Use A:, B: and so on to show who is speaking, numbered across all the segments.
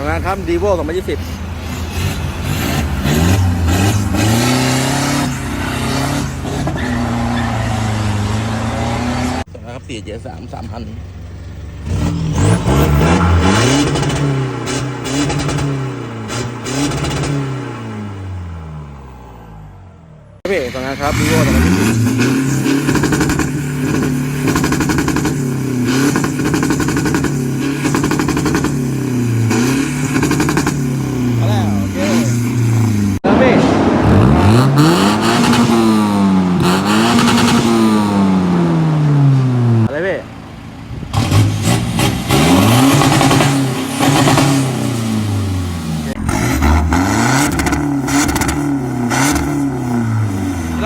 A: ของงานครับดีโสองพันยี่สิะครับสี่เจ็ดสามสามพันพี่สองงานครับดียี่สิบ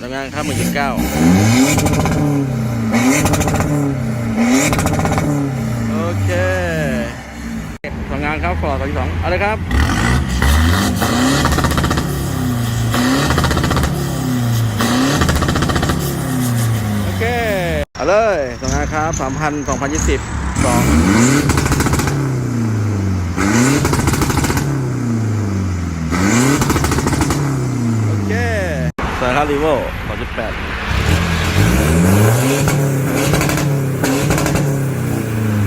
A: รพี่เป็นเลยอีกรอบหนึ่งโอเคโอเคพี่ทำงานครับหมื่นจุดเก้าโอเคทำงานครับฟอร์ดสองสองเอาเลยครับโอเคเอาเลยสองงานครับสามพันสองพันยี่สิบสองโอเคสายค รับรีโวสองจุดแปด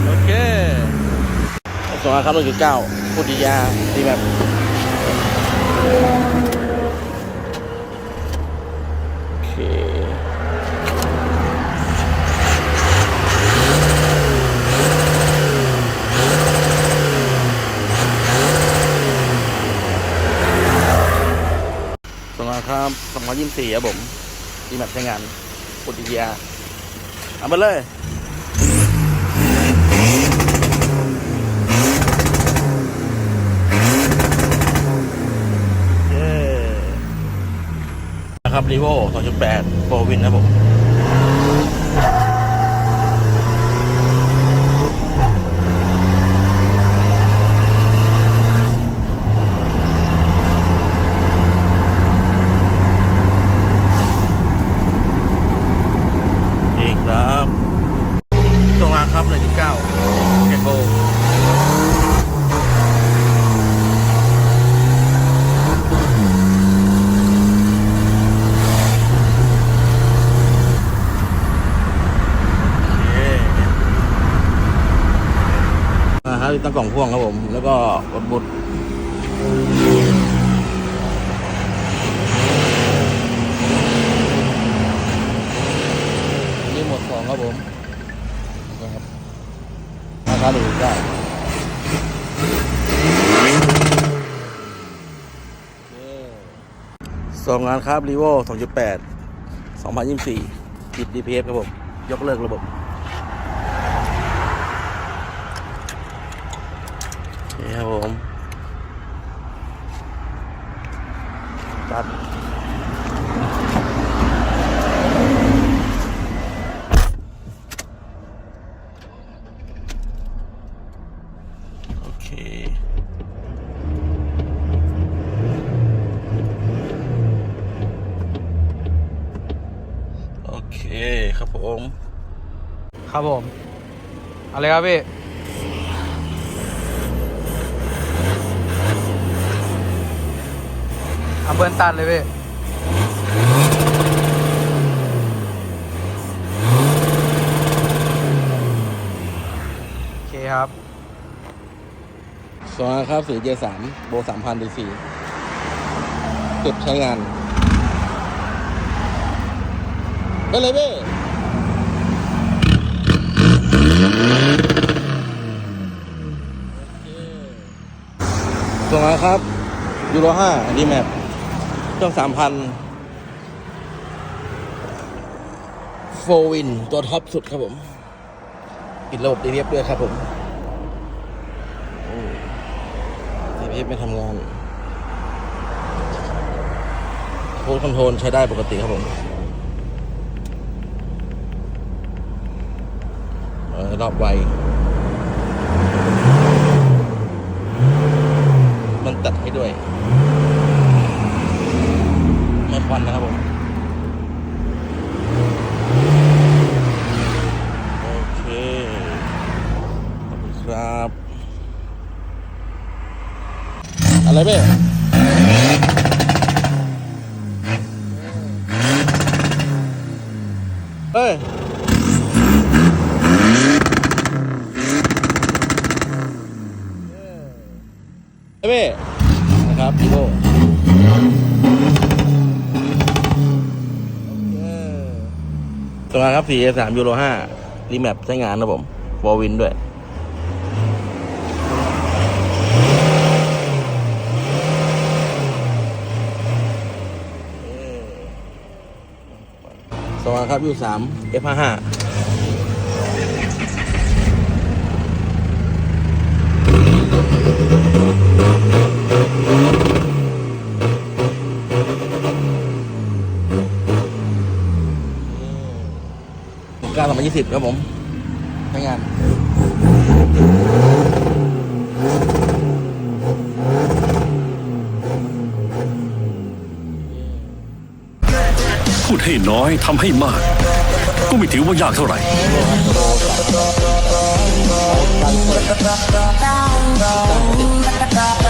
A: โอเคสองงานครับหนึ่งจุดเก้าพูดดียาดีแบบ 2024ครับผมดีแมปใช้งานปุดอียาเอามาเลยนะครับรีโว2.8โฟวินนะผม นะฮะตั้งกล่องพ่วงครับผม แล้วก็รถบุตรนี่หมดของครับผมนะครับราคาหนึ่งได้สองงานครับรีโว2.8 2024ติด DPF ครับผม ยกเลิกระบบ นี่ครับผมตัด โอเคโอเคครับผม
B: ครับผม อะไรครับพี่ เอาเบิร์นตัดเลยพี่โอเคครับ
A: สองงาครับสีเจสามโบสามพันดีสี่เก็บใช้งานไปเลยพี่ส่งมาครับยูโรห้าอันดี้แมป รื่องสามพันโฟวินตัวท็อปสุดครับผม ปิดระบบ DPF ด้วยครับผม DPF ไม่ทำงานโค้ดคอนโทรลใช้ได้ปกติครับผมรอบไว มันตัดให้ด้วย วันนะครับผม โอเคขอบคุณครับ อะไรเบ้เฮ้ยเฮ้ยเบ้นะครับพี่โบ ตัวงานครับ 4A 3 ยูโร5รีแมปใช้งานนะผมวอลวินด้วย สวัสดีครับยูสาม F55 ก้าสองพันยี่สิบครับผมใช้งาน
C: พูดให้น้อยทำให้มาก ก็ไม่ถือว่ายากเท่าไหร่
D: Thank